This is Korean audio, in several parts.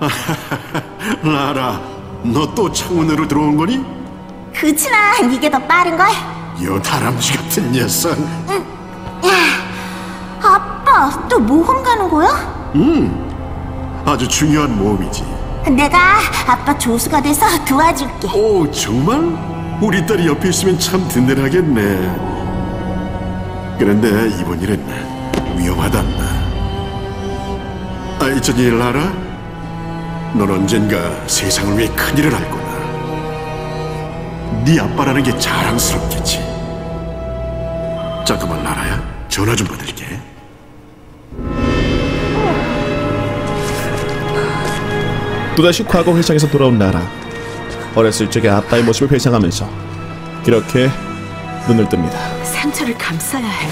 라라, 너 또 창문으로 들어온 거니? 그치만 이게 더 빠른걸? 요 다람쥐 같은 녀석. 아빠, 또 모험 가는 거야? 아주 중요한 모험이지. 내가 아빠 조수가 돼서 도와줄게. 오, 정말? 우리 딸이 옆에 있으면 참 든든하겠네. 그런데 이번 일은 위험하다. 아, 있잖니, 라라. 넌 언젠가 세상을 위해 큰일을 할 거다. 네 아빠라는 게 자랑스럽겠지. 잠깐만, 라라야. 전화 좀 받을게. 또다시 과거 회상에서 돌아온 나라. 어렸을 적의 아빠의 모습을 회상하면서 그렇게 눈을 뜹니다. 상처를 감싸야 해.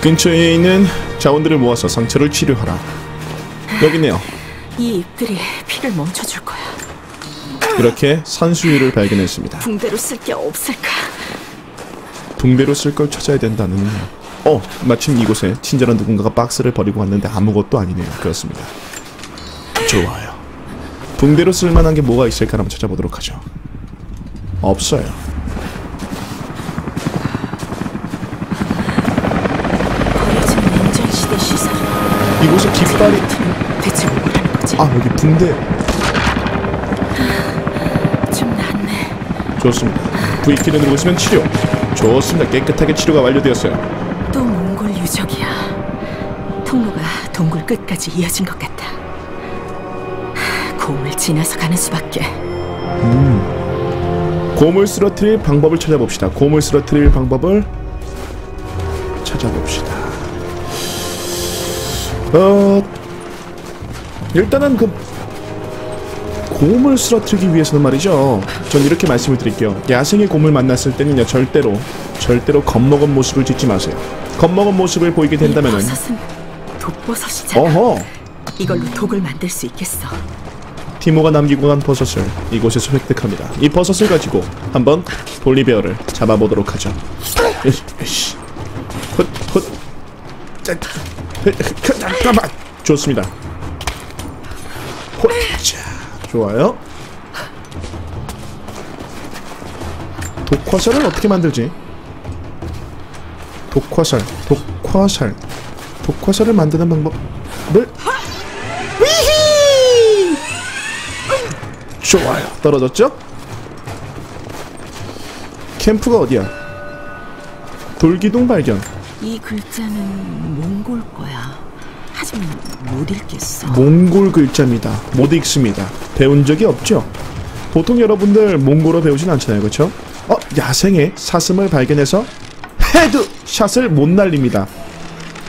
근처에 있는 자원들을 모아서 상처를 치료하라. 여기 있네요. 이 잎들이 피를 멈춰줄 거야. 그렇게 산수유를 발견했습니다. 붕대로 쓸 게 없을까? 붕대로 쓸 걸 찾아야 된다는. 어, 마침 이곳에 친절한 누군가가 박스를 버리고 왔는데 아무것도 아니네요. 그렇습니다. 좋아요. 붕대로 쓸 만한 게 뭐가 있을까 한번 찾아보도록 하죠. 없어요. 버려진 냉전 시대 시설. 이곳에 깃발이 대체 뭐라는 거지? 아 여기 붕대 좀 낫네. 좋습니다. V키를 누르고 있으면 치료. 좋습니다. 깨끗하게 치료가 완료되었어요. 또 몽골 유적이야. 통로가 동굴 끝까지 이어진 것 같아. 하, 곰을 지나서 가는 수밖에. 곰을 쓰러뜨릴 방법을 찾아봅시다. 곰을 쓰러뜨릴 방법을 찾아봅시다. 어 일단은 그 곰을 쓰러뜨리기 위해서는 말이죠. 전 이렇게 말씀을 드릴게요. 야생의 곰을 만났을 때는요 절대로 절대로 겁먹은 모습을 짓지 마세요. 겁먹은 모습을 보이게 이 된다면은 독버섯이잖아. 어허 이걸로 독을 만들 수 있겠어. 티모가 남기고 간 버섯을 이곳에서 획득합니다. 이 버섯을 가지고 한번 볼리베어를 잡아보도록 하죠. 헤, 잠깐만. 좋습니다. 헛, 자, 좋아요. 독화살을 어떻게 만들지? 독화살, 독화살, 독화살을 만드는 방법을 좋아요. 떨어졌죠? 캠프가 어디야? 돌기둥 발견. 이 글자는 몽골 거야. 하지만 못 읽겠어. 몽골 글자입니다. 못 읽습니다. 배운 적이 없죠? 보통 여러분들 몽골어 배우진 않잖아요. 그렇죠? 어, 야생의 사슴을 발견해서 헤드 샷을 못 날립니다.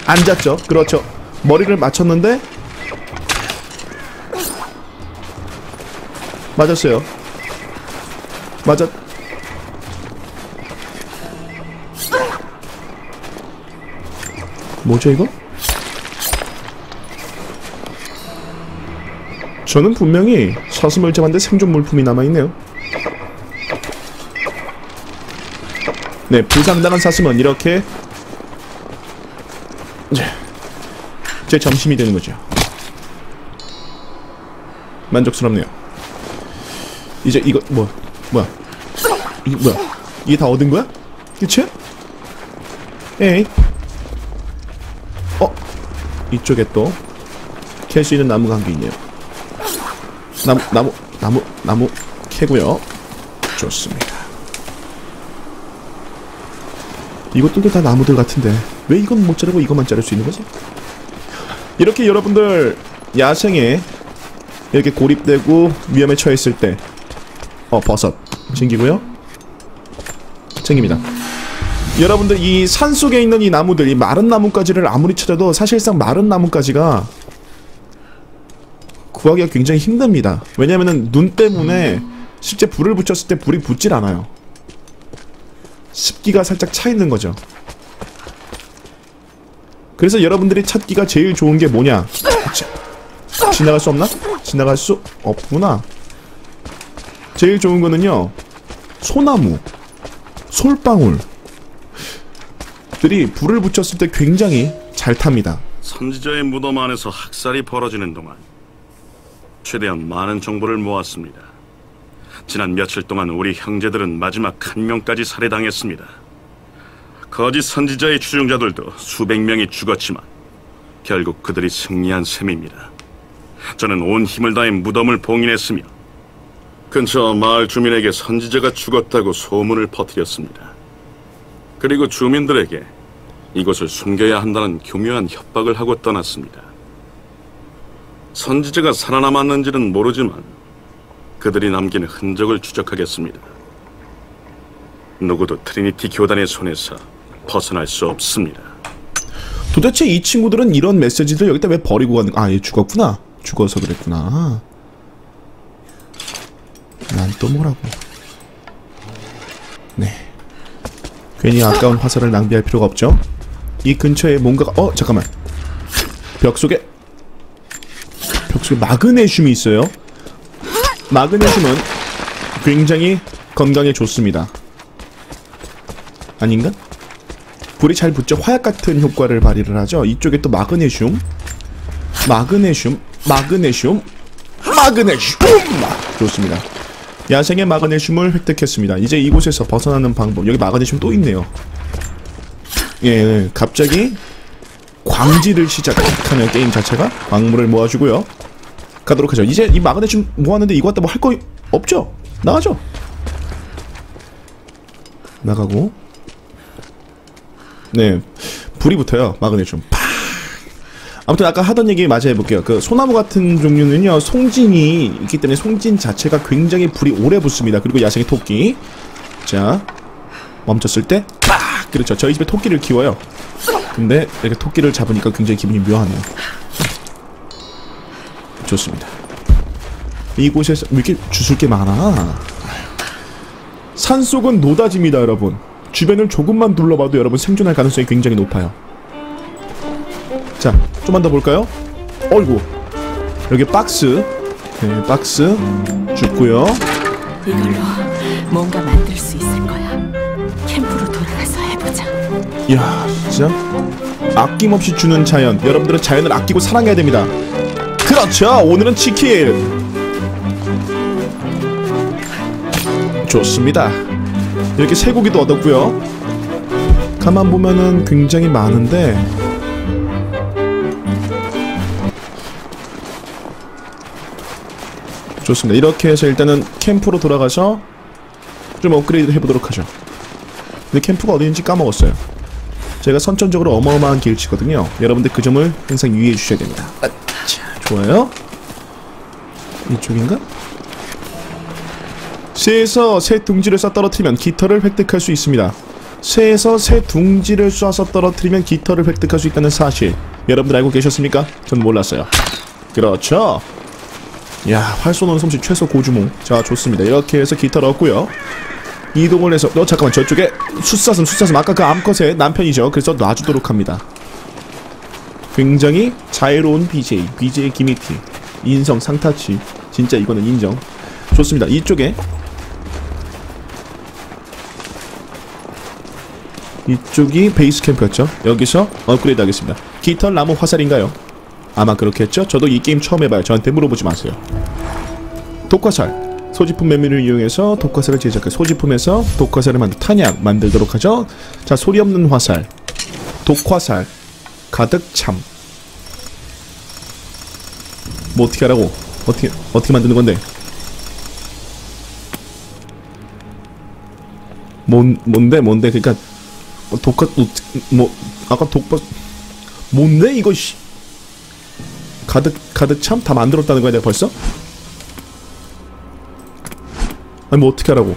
앉았죠? 그렇죠. 머리를 맞췄는데 맞았어요. 맞았 뭐죠 이거? 저는 분명히 사슴을 잡았는데 생존 물품이 남아있네요. 네, 부상당한 사슴은 이렇게 이제 제 점심이 되는 거죠. 만족스럽네요. 이제 이거 뭐 뭐야? 이게 뭐야? 이게 다 얻은 거야? 그치? 에이. 어? 이쪽에 또 캘 수 있는 나무가 한 개 있네요. 나무 나무 나무 나무 캐고요. 좋습니다. 이것들도 다 나무들 같은데 왜 이건 못 자르고 이것만 자를 수 있는 거지? 이렇게 여러분들 야생에 이렇게 고립되고 위험에 처했을 때 어 버섯 챙기고요. 챙깁니다. 여러분들 이 산 속에 있는 이 나무들 이 마른 나무까지를 아무리 찾아도 사실상 마른 나무까지가 구하기가 굉장히 힘듭니다. 왜냐면은 눈 때문에 실제 불을 붙였을 때 불이 붙질 않아요. 습기가 살짝 차 있는 거죠. 그래서 여러분들이 찾기가 제일 좋은 게 뭐냐? 자, 지나갈 수 없나? 지나갈 수 없구나. 제일 좋은 거는요. 소나무, 솔방울 들이 불을 붙였을 때 굉장히 잘 탑니다. 선지자의 무덤 안에서 학살이 벌어지는 동안 최대한 많은 정보를 모았습니다. 지난 며칠 동안 우리 형제들은 마지막 한 명까지 살해당했습니다. 거짓 선지자의 추종자들도 수백 명이 죽었지만 결국 그들이 승리한 셈입니다. 저는 온 힘을 다해 무덤을 봉인했으며 근처 마을 주민에게 선지자가 죽었다고 소문을 퍼뜨렸습니다. 그리고 주민들에게 이곳을 숨겨야 한다는 교묘한 협박을 하고 떠났습니다. 선지자가 살아남았는지는 모르지만 그들이 남긴 흔적을 추적하겠습니다. 누구도 트리니티 교단의 손에서 벗어날 수 없습니다. 도대체 이 친구들은 이런 메시지들 여기다 왜 버리고 가는 아, 얘 죽었구나. 죽어서 그랬구나. 난 또 뭐라고. 네. 괜히 아까운 화살을 낭비할 필요가 없죠. 이 근처에 뭔가가 어, 잠깐만. 벽 속에 벽 속에 마그네슘이 있어요. 마그네슘은 굉장히 건강에 좋습니다. 아닌가? 불이 잘 붙죠. 화약 같은 효과를 발휘를 하죠. 이쪽에 또 마그네슘, 마그네슘, 마그네슘, 마그네슘. 좋습니다. 야생의 마그네슘을 획득했습니다. 이제 이곳에서 벗어나는 방법. 여기 마그네슘 또 있네요. 예, 갑자기 광지를 시작하는 게임 자체가 광물을 모아주고요. 가도록 하죠. 이제 이 마그네슘 모았는데 이거 갖다 뭐 할 거 없죠? 나가죠. 나가고. 네. 불이 붙어요 마그네슘 팍! 아무튼 아까 하던 얘기 마저 해볼게요. 그 소나무 같은 종류는요 송진이 있기 때문에 송진 자체가 굉장히 불이 오래 붙습니다. 그리고 야생의 토끼. 자 멈췄을 때 팍! 그렇죠. 저희 집에 토끼를 키워요. 근데 이렇게 토끼를 잡으니까 굉장히 기분이 묘하네요 좋습니다 이곳에서 왜 이렇게 주술 게 많아 산속은 노다지입니다, 여러분. 주변을 조금만 둘러봐도 여러분 생존할 가능성이 굉장히 높아요. 자, 좀만 더 볼까요? 어이구. 여기 박스. 네, 박스. 줍고요. 이걸로 뭔가 만들 수 있을 거야. 캠프로 돌아가서 해보자. 이야, 진짜. 아낌없이 주는 자연. 여러분들은 자연을 아끼고 사랑해야 됩니다. 그렇죠. 오늘은 치킨. 좋습니다. 이렇게 쇠고기도 얻었고요. 가만 보면은 굉장히 많은데 좋습니다. 이렇게 해서 일단은 캠프로 돌아가서 좀 업그레이드 해보도록 하죠. 근데 캠프가 어디인지 까먹었어요. 제가 선천적으로 어마어마한 길치거든요. 여러분들 그 점을 항상 유의해 주셔야 됩니다. 아, 자, 좋아요. 이쪽인가? 쇠에서 새 둥지를 쏴 떨어뜨리면 깃털을 획득할 수 있습니다. 쇠에서 새 둥지를 쏴서 떨어뜨리면 깃털을 획득할 수 있다는 사실 여러분들 알고 계셨습니까? 전 몰랐어요. 그렇죠. 야, 활 쏘는 솜씨 최소 고주몽. 자, 좋습니다. 이렇게 해서 깃털 얻고요. 이동을 해서 어 잠깐만 저쪽에 숫사슴 숫사슴 아까 그 암컷의 남편이죠. 그래서 놔주도록 합니다. 굉장히 자유로운 BJ, BJ 기미티, 인성 상타치. 진짜 이거는 인정. 좋습니다. 이쪽에 이쪽이 베이스 캠프였죠. 여기서 업그레이드 하겠습니다. 깃털 나무 화살인가요? 아마 그렇겠죠. 저도 이 게임 처음 해봐요. 저한테 물어보지 마세요. 독화살. 소지품 메밀을 이용해서 독화살을 제작해 소지품에서 독화살을 만들 탄약 만들도록 하죠. 자 소리 없는 화살, 독화살, 가득 참. 뭐 어떻게 하라고? 어떻게 어떻게 만드는 건데? 뭔 뭔데 뭔데 그러니까 어, 독화 뭐 아까 독화 뭔데 이거 씨 가득 가득 참 다 만들었다는 거야 내가 벌써? 아니 뭐 어떻게 하라고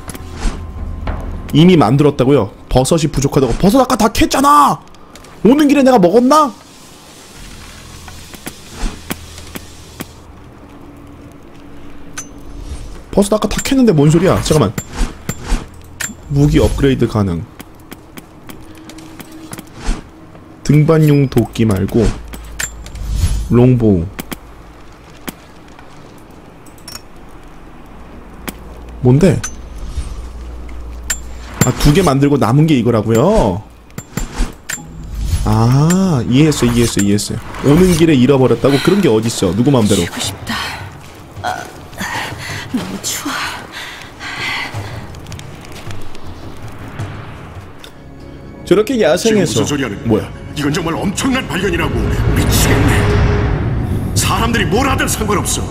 이미 만들었다고요 버섯이 부족하다고 버섯 아까 다 캤잖아 오는 길에 내가 먹었나? 버섯 아까 다 캤는데 뭔 소리야 잠깐만 무기 업그레이드 가능 등반용 도끼 말고 롱보우 뭔데? 아, 두 개 만들고 남은 게 이거라고요? 아 이해했어 이해했어 이해했어 오는 길에 잃어버렸다고 그런 게 어딨어 누구 마음대로? 쉬고 싶다. 아, 너무 추워. 저렇게 야생에서 뭐야? 이건 정말 엄청난 발견이라고 미치겠네. 사람들이 뭘 하든 상관없어.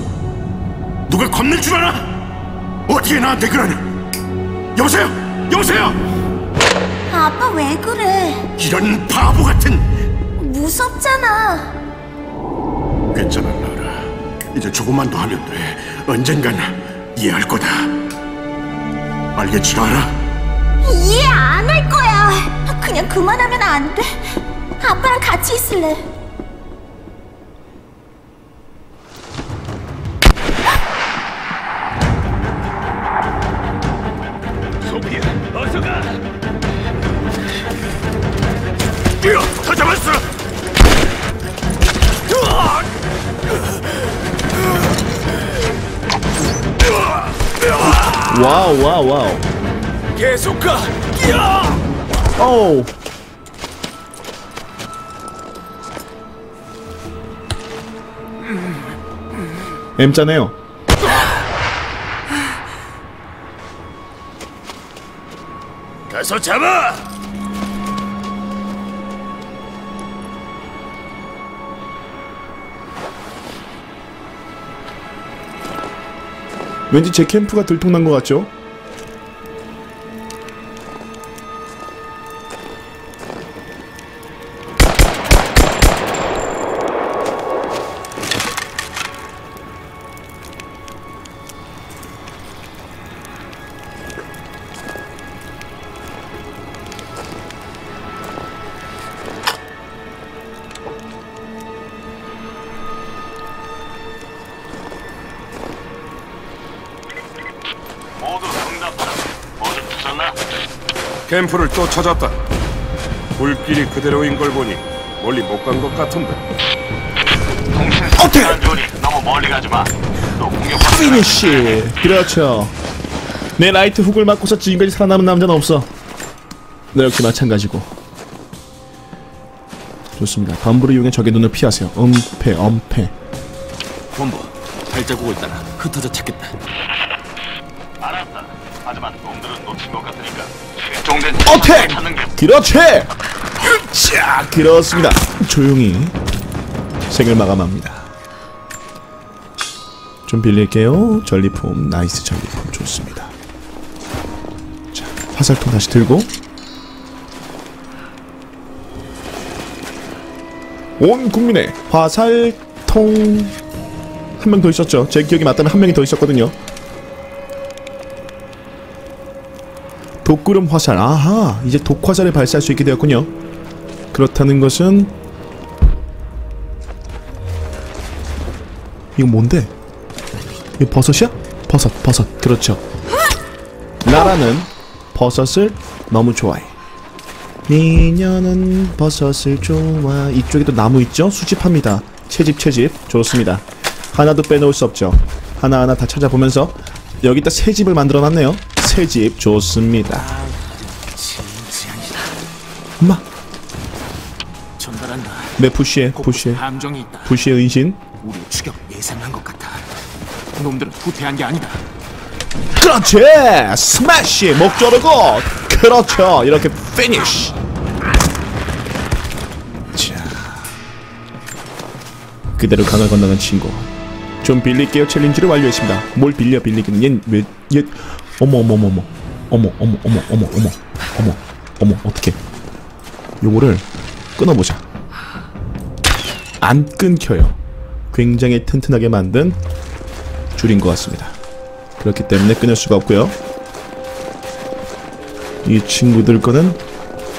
누가 겁낼 줄 알아? 어떻게 나한테 그러냐? 여보세요? 여보세요? 아빠 왜 그래? 이런 바보 같은. 무섭잖아. 괜찮아, 나라. 이제 조금만 더 하면 돼. 언젠간 이해할 거다. 알겠지, 나라? 이해 안 할 거야. 그냥 그만하면 안 돼? 아빠랑 같이 있을래. 와우 와우 와우 계속 가. 뛰어. 어우 M자네요 가서 잡아. 왠지 제 캠프가 들통난 것 같죠? 캠프를 또 찾았다. 불길이 그대로인 걸 보니 멀리 못 간 것 같은데. 좋으니 너무 멀리 가지 마. 피니쉬 그렇죠. 내 라이트 훅을 맞고서 지금까지 살아남은 남자는 없어. 너 역시 마찬가지고. 좋습니다. 덤브를 이용해 적의 눈을 피하세요. 엄폐 엄폐. 본부 발자국을 따라 흩어져 찾겠다. 어택! 그렇지! 자 그렇습니다. 조용히 생을 마감합니다. 좀 빌릴게요. 전리품 나이스 전리품. 좋습니다. 자 화살통 다시 들고. 온 국민의 화살통. 한 명 더 있었죠? 제 기억이 맞다면 한 명이 더 있었거든요 독구름 화살. 아하 이제 독화살을 발사할 수 있게 되었군요. 그렇다는 것은 이거 뭔데? 이거 버섯이야? 버섯 버섯. 그렇죠. 라라는 버섯을 너무 좋아해. 미녀는 버섯을 좋아 이쪽에도 나무 있죠? 수집합니다. 채집 채집. 좋습니다. 하나도 빼놓을 수 없죠. 하나하나 다 찾아보면서 여기다 새 집을 만들어 놨네요 새집 좋습니다. 엄마. 전달한다. 네 푸시해 꼭 푸시해. 함정이 있다. 푸시의 은신. 우리 추격 예상한 것 같아. 놈들은 후퇴한 게 아니다. 그렇지! 스매시 목 조르고 그렇죠! 이렇게 피니쉬 자. 그대로 강을 건너는 친구. 좀 빌릴게요 챌린지를 완료했습니다. 뭘 빌려 빌리기는 얘왜얘 어머 어머 어머 어머 어머 어머 어머 어머 어머 어머 어머 어떻게 요거를 끊어보자 안 끊겨요 굉장히 튼튼하게 만든 줄인 것 같습니다 그렇기 때문에 끊을 수가 없고요. 이 친구들 거는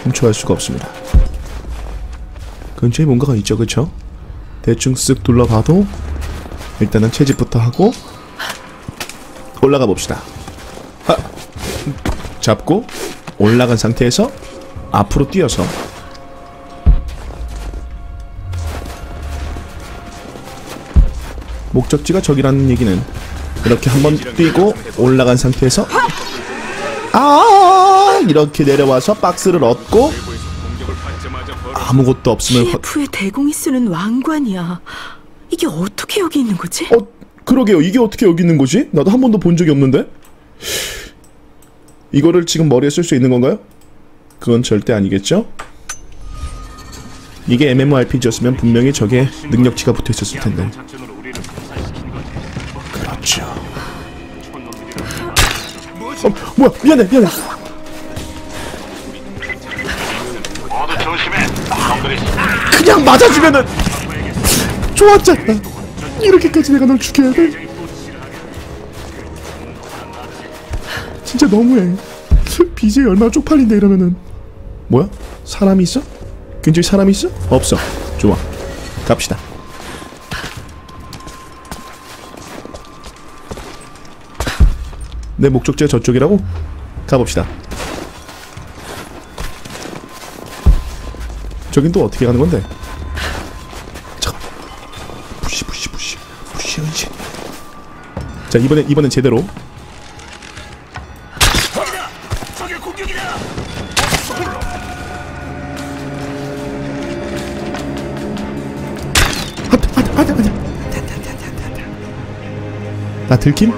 훔쳐갈 수가 없습니다. 근처에 뭔가가 있죠, 그쵸? 대충 쓱 둘러봐도 일단은 채집부터 하고 올라가 봅시다. 하! 잡고 올라간 상태에서 앞으로 뛰어서 목적지가 저기라는 얘기는 이렇게 한번 뛰고 올라간 상태에서 아 이렇게 내려와서 박스를 얻고 아무것도 없음을 확... TF의 대공이 쓰는 왕관이야. 이게 어떻게 여기 있는 거지? 어 그러게요 이게 어떻게 여기 있는 거지? 나도 한 번도 본 적이 없는데 이거를 지금 머리에 쓸 수 있는 건가요? 그건 절대 아니겠죠? 이게 MMORPG였으면 분명히 적에 능력치가 붙어 있었을 텐데. 그렇죠. 어, 뭐야? 미안해, 미안해. 그냥 맞아주면은 좋았잖아. 이렇게까지 내가 널 죽여야 돼? 진짜 너무해. BJ 얼마나 쪽팔린데 이러면은 뭐야? 사람이 있어? 근처에 사람이 있어? 없어. 좋아. 갑시다. 내 목적지가 저쪽이라고? 가봅시다. 저긴 또 어떻게 가는 건데? 잠깐. 부시 부시 부시 부시 은신. 자 이번엔 이번엔 제대로. 나 들킴?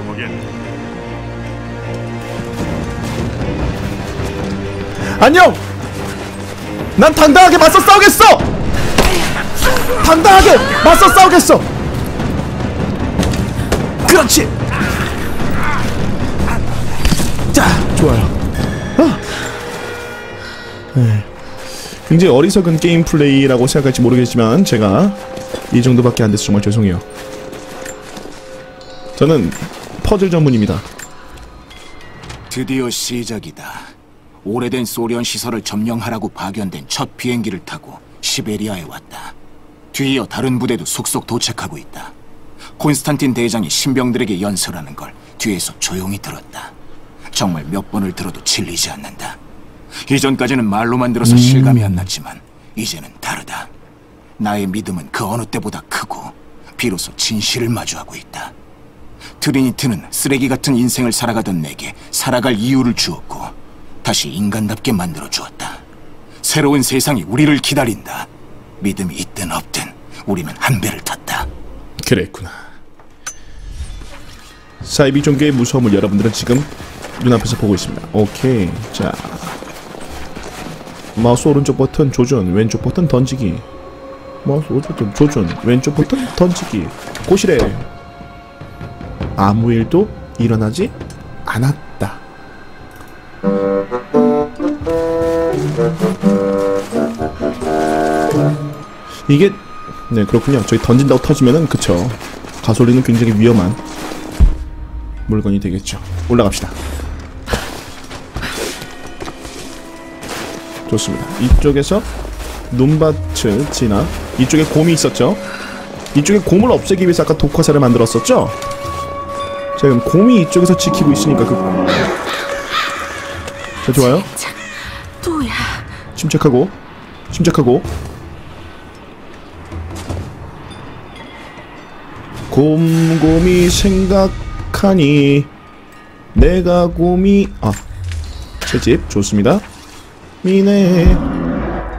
안녕. 난 당당하게 맞서 싸우겠어. 당당하게 맞서 싸우겠어. 그렇지. 자, 좋아요. 아. 네. 굉장히 어리석은 게임 플레이라고 생각할지 모르겠지만 제가 이 정도밖에 안 돼서 정말 죄송해요. 저는 퍼즐 전문입니다. 드디어 시작이다. 오래된 소련 시설을 점령하라고 파견된 첫 비행기를 타고 시베리아에 왔다. 뒤이어 다른 부대도 속속 도착하고 있다. 콘스탄틴 대장이 신병들에게 연설하는 걸 뒤에서 조용히 들었다. 정말 몇 번을 들어도 질리지 않는다. 이전까지는 말로만 들어서 실감이 안 났지만 이제는 다르다. 나의 믿음은 그 어느 때보다 크고 비로소 진실을 마주하고 있다. 트리니트는 쓰레기 같은 인생을 살아가던 내게 살아갈 이유를 주었고 다시 인간답게 만들어 주었다. 새로운 세상이 우리를 기다린다. 믿음이 있든 없든 우리는 한 배를 탔다. 그랬구나. 사이비 종교의 무서움을 여러분들은 지금 눈앞에서 보고 있습니다. 오케이. 자. 마우스 오른쪽 버튼 조준, 왼쪽 버튼 던지기. 마우스 오른쪽 버튼 조준, 왼쪽 버튼 던지기. 고시래. 아무 일도 일어나지 않았다. 이게 네 그렇군요. 저희 던진다고 터지면은 그쵸. 가솔린은 굉장히 위험한 물건이 되겠죠. 올라갑시다. 좋습니다. 이쪽에서 눈밭을 지나 이쪽에 곰이 있었죠. 이쪽에 곰을 없애기 위해서 아까 독화살을 만들었었죠. 자 그럼 곰이 이쪽에서 지키고 있으니까 그. 자 좋아요. 또야. 침착하고 침착하고 곰곰이 생각하니 내가 곰이 아 채집 좋습니다 미네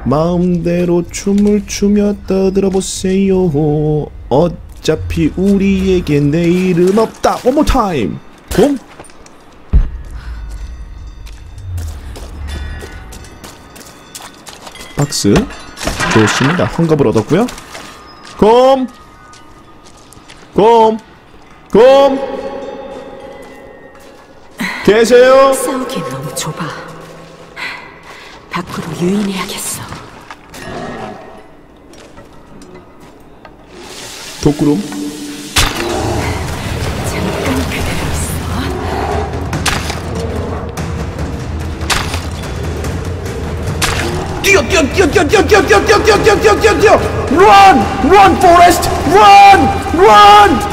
마음대로 춤을 추며 떠들어 보세요 어 차피 우리에게 내일은 없다 one more 곰 박스 좋습니다. 환갑을 얻었고요. 곰! 곰! 곰! 계세요? 싸우기엔 너무 좁아. 밖으로 유인해야겠어. 독구름 잠깐 그대로 있어. 뛰어 뛰어 뛰어 뛰어 뛰어 뛰어 뛰어 뛰어 뛰어 뛰어 뛰어 뛰어 뛰어 run run forest run run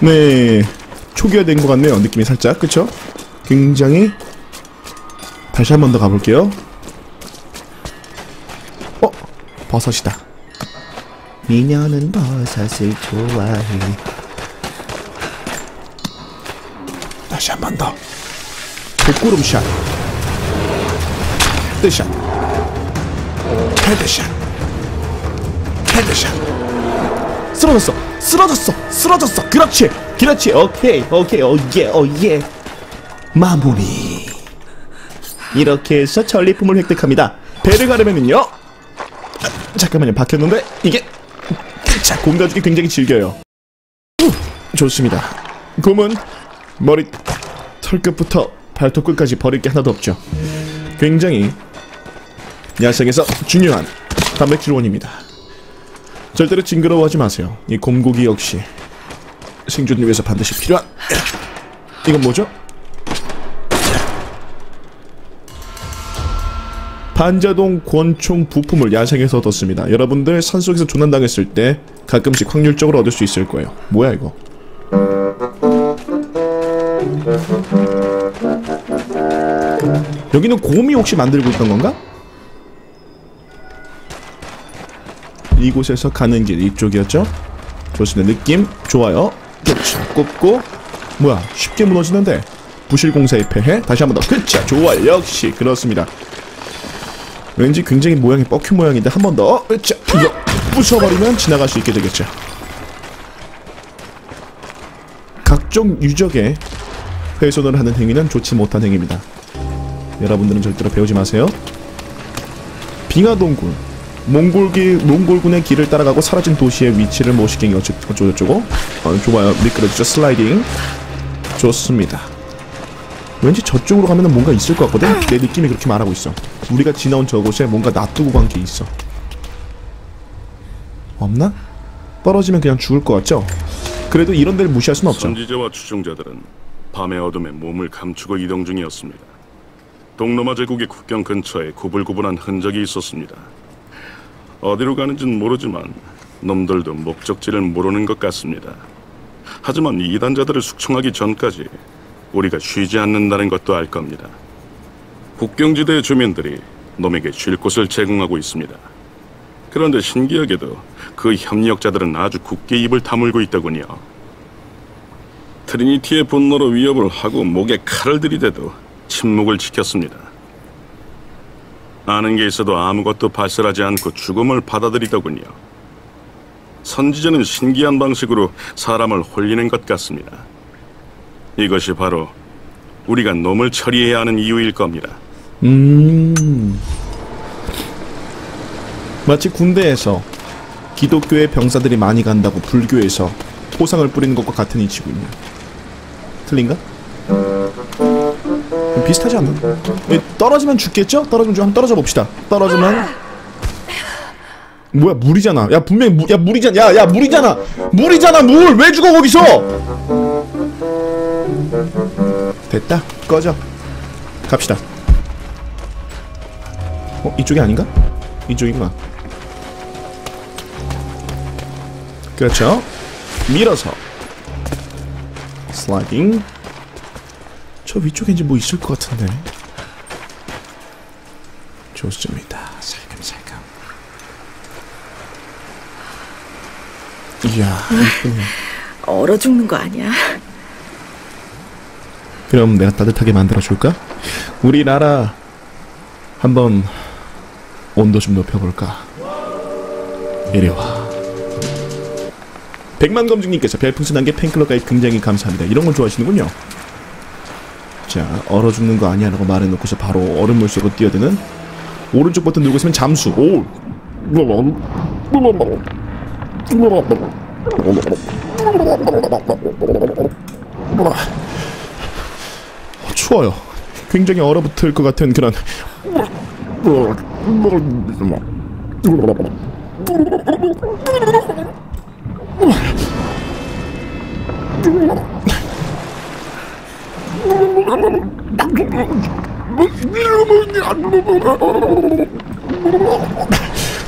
네. 초기화된 것 같네요. 느낌이 살짝 그쵸? 굉장히 다시 한 번 더 가볼게요. 어? 버섯이다. 미녀는 버섯을 좋아해. 다시 한 번 더. 백구름샷. 헤드샷. 헤드샷. 헤드샷. 쓰러졌어. 쓰러졌어. 쓰러졌어. 그렇지. 그렇지. 오케이. 오케이. 오예. 오예. 마무리. 이렇게 해서 전리품을 획득합니다. 배를 가려면은요. 아, 잠깐만요. 박혔는데 이게 자, 곰 가죽이 굉장히 질겨요. 후, 좋습니다. 곰은 머리 털끝부터 발톱 끝까지 버릴 게 하나도 없죠. 굉장히 야생에서 중요한 단백질 원입니다. 절대로 징그러워하지 마세요. 이 곰고기 역시 생존을 위해서 반드시 필요한 이건 뭐죠? 반자동 권총 부품을 야생에서 얻었습니다. 여러분들 산속에서 조난당했을 때 가끔씩 확률적으로 얻을 수 있을 거예요. 뭐야 이거? 여기는 곰이 혹시 만들고 있던 건가? 이곳에서 가는 길 이쪽이었죠? 좋습니다. 느낌 좋아요. 그렇죠. 꼽고 뭐야 쉽게 무너지는데 부실 공사의 폐해 다시 한 번 더. 그쵸 좋아요. 역시 그렇습니다. 왠지 굉장히 모양이 뻑큐 모양인데 한 번 더. 이거 부숴버리면 지나갈 수 있게 되겠죠. 각종 유적에 훼손을 하는 행위는 좋지 못한 행위입니다. 여러분들은 절대로 배우지 마세요. 빙하동굴 몽골기 몽골군의 길을 따라가고 사라진 도시의 위치를 모시갱이 어쩌- 어쩌고저쩌고 어, 좋아요 미끄러지죠 슬라이딩 좋습니다 왠지 저쪽으로 가면 뭔가 있을 것 같거든 내 느낌이 그렇게 말하고 있어 우리가 지나온 저곳에 뭔가 놔두고 간 게 있어 없나? 떨어지면 그냥 죽을 것 같죠? 그래도 이런 데를 무시할 순 없죠 선지자와 추종자들은 밤의 어둠에 몸을 감추고 이동 중이었습니다. 동로마 제국의 국경 근처에 구불구불한 흔적이 있었습니다. 어디로 가는지는 모르지만 놈들도 목적지를 모르는 것 같습니다. 하지만 이단자들을 숙청하기 전까지 우리가 쉬지 않는다는 것도 알 겁니다. 국경지대의 주민들이 놈에게 쉴 곳을 제공하고 있습니다. 그런데 신기하게도 그 협력자들은 아주 굳게 입을 다물고 있더군요. 트리니티의 분노로 위협을 하고 목에 칼을 들이대도 침묵을 지켰습니다. 아는 게 있어도 아무것도 발설하지 않고 죽음을 받아들이더군요. 선지자는 신기한 방식으로 사람을 홀리는 것 같습니다. 이것이 바로 우리가 놈을 처리해야 하는 이유일 겁니다. 음. 마치 군대에서 기독교의 병사들이 많이 간다고 불교에서 토상을 뿌리는 것과 같은 이치군요. 틀린가? 비슷하지 않나? 예, 떨어지면 죽겠죠? 떨어지면 좀 떨어져 봅시다. 떨어지면 뭐야 물이잖아. 야 분명히 무, 야 물이잖아. 야 야 물이잖아. 물이잖아 물. 왜 죽어 거기서? 됐다. 꺼져. 갑시다. 어 이쪽이 아닌가? 이쪽이구나. 그렇죠. 밀어서 슬라이딩. 저 위쪽에 이제 뭐 있을 것 같은데. 좋습니다. 살금살금. 이야, 이쁘네. 얼어 죽는 거 아니야? 그럼 내가 따뜻하게 만들어줄까? 우리 나라 한번 온도 좀 높여볼까? 이리 와. 백만 검증님께서 별풍선 한개 팬클럽 가입 굉장히 감사합니다. 이런 걸 좋아하시는군요. 자, 얼어 죽는 거 아니야 라고 말해놓고서 바로 얼음물 속으로 뛰어드는 오른쪽 버튼 누르고 있으면 잠수. 오. 어, 추워요. 굉장히 얼어붙을 것 같은 그런.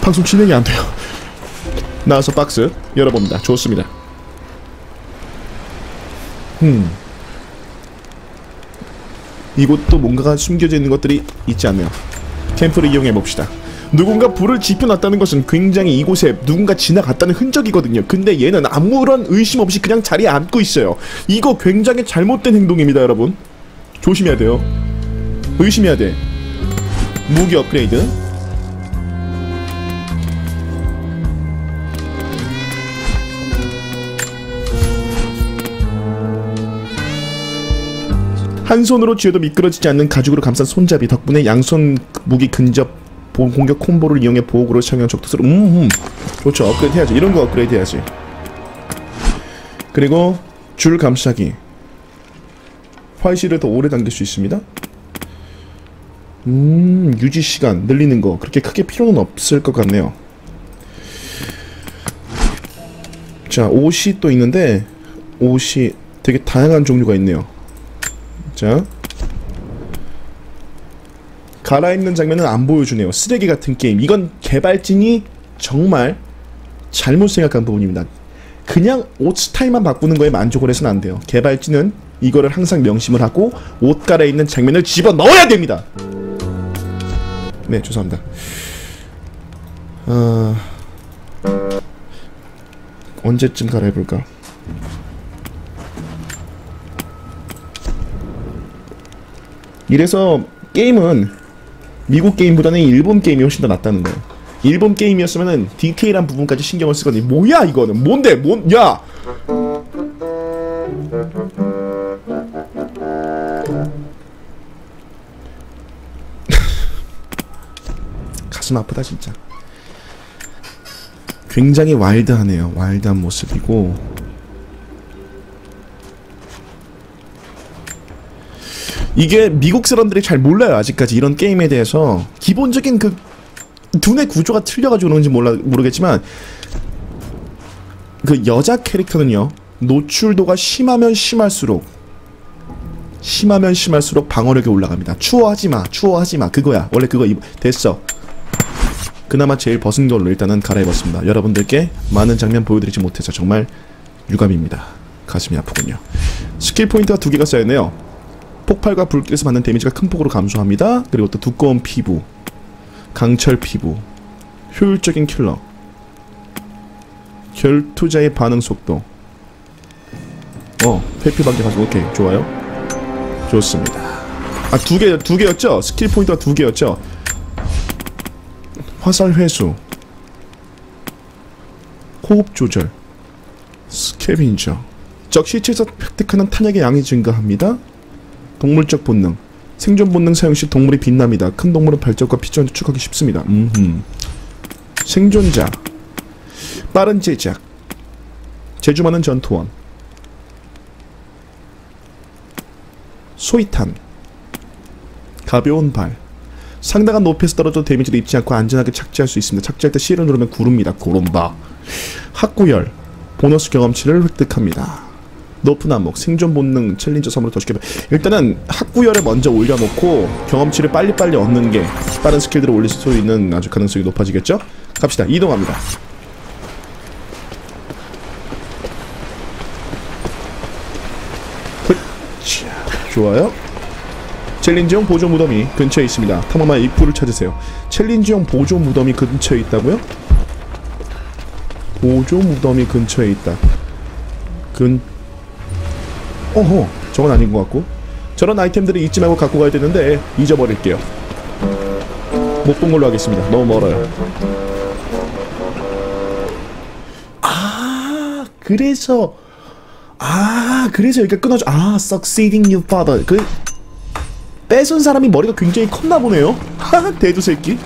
방송 진행이 안 돼요. 나와서 박스 열어봅니다. 좋습니다. 음. 이곳도 뭔가가 숨겨져 있는 것들이 있지 않나요? 캠프를 이용해 봅시다. 누군가 불을 지펴놨다는 것은 굉장히 이곳에 누군가 지나갔다는 흔적이거든요. 근데 얘는 아무런 의심 없이 그냥 자리에 앉고 있어요. 이거 굉장히 잘못된 행동입니다, 여러분. 조심해야 돼요. 의심해야 돼. 무기 업그레이드. 한 손으로 쥐어도 미끄러지지 않는 가죽으로 감싼 손잡이 덕분에 양손 무기 근접 보- 공격 콤보를 이용해 보호구를 사용한 적도수를 음, 음 좋죠 업그레이드 해야지 이런 거 업그레이드 해야지 그리고 줄 감싸기 활시를 더 오래 당길 수 있습니다. 음 유지 시간 늘리는 거 그렇게 크게 필요는 없을 것 같네요. 자 옷이 또 있는데 옷이 되게 다양한 종류가 있네요. 자 갈아입는 장면은 안 보여주네요. 쓰레기 같은 게임. 이건 개발진이 정말 잘못 생각한 부분입니다. 그냥 옷 스타일만 바꾸는 거에 만족을 해서는 안 돼요. 개발진은 이거를 항상 명심을 하고 옷 갈아입는 장면을 집어 넣어야 됩니다 네 죄송합니다 어... 언제쯤 갈아입을까 이래서 게임은 미국 게임보다는 일본 게임이 훨씬 더 낫다는 거예요. 일본 게임이었으면은 디테일한 부분까지 신경을 쓰거든요. 뭐야 이거는? 뭔데? 뭔? 야! 가슴 아프다 진짜. 굉장히 와일드하네요. 와일드한 모습이고. 이게 미국 사람들이 잘 몰라요 아직까지 이런 게임에 대해서. 기본적인 그 두뇌 구조가 틀려가지고 그런지 몰라 모르겠지만 그 여자 캐릭터는요 노출도가 심하면 심할수록 심하면 심할수록 방어력이 올라갑니다. 추워하지마 추워하지마. 그거야. 원래 그거 입, 됐어 그나마 제일 벗은 걸로 일단은 갈아입었습니다 여러분들께 많은 장면 보여드리지 못해서 정말 유감입니다 가슴이 아프군요 스킬 포인트가 두 개가 쌓였네요 폭발과 불길에서 받는 데미지가 큰 폭으로 감소합니다. 그리고 또 두꺼운 피부, 강철 피부, 효율적인 킬러, 결투자의 반응 속도. 어, 회피 반개 가지고 오케이 좋아요. 좋습니다. 아 두 개 두 개였죠? 스킬 포인트가 두 개였죠? 화살 회수, 호흡 조절, 스캐빈저. 적 시체에서 획득하는 탄약의 양이 증가합니다. 동물적 본능 생존 본능 사용 시 동물이 빛납니다. 큰 동물은 발적과 피존을 추격하기 쉽습니다. 음흠. 생존자 빠른 제작 재주 많은 전투원 소이탄 가벼운 발 상당한 높이에서 떨어져 데미지를 입지 않고 안전하게 착지할 수 있습니다. 착지할 때 C를 누르면 구릅니다. 구름바 학구열 보너스 경험치를 획득합니다. 높은 암목, 생존 본능, 챌린저 섬으로 더 쉽게 일단은 학구열에 먼저 올려놓고 경험치를 빨리빨리 얻는 게 빠른 스킬들을 올릴 수 있는 아주 가능성이 높아지겠죠? 갑시다. 이동합니다. 자, 좋아요. 챌린지용 보조 무덤이 근처에 있습니다. 탐험한 입구를 찾으세요. 챌린지용 보조 무덤이 근처에 있다고요? 보조 무덤이 근처에 있다. 근 어허 저건 아닌 것 같고 저런 아이템들을 잊지 말고 갖고 가야 되는데 잊어버릴게요 못 본 걸로 하겠습니다 너무 멀어요 아 그래서 아 그래서 여기가 끊어져 아 succeeding you father 그 뺏은 사람이 머리가 굉장히 컸나 보네요. 대두 새끼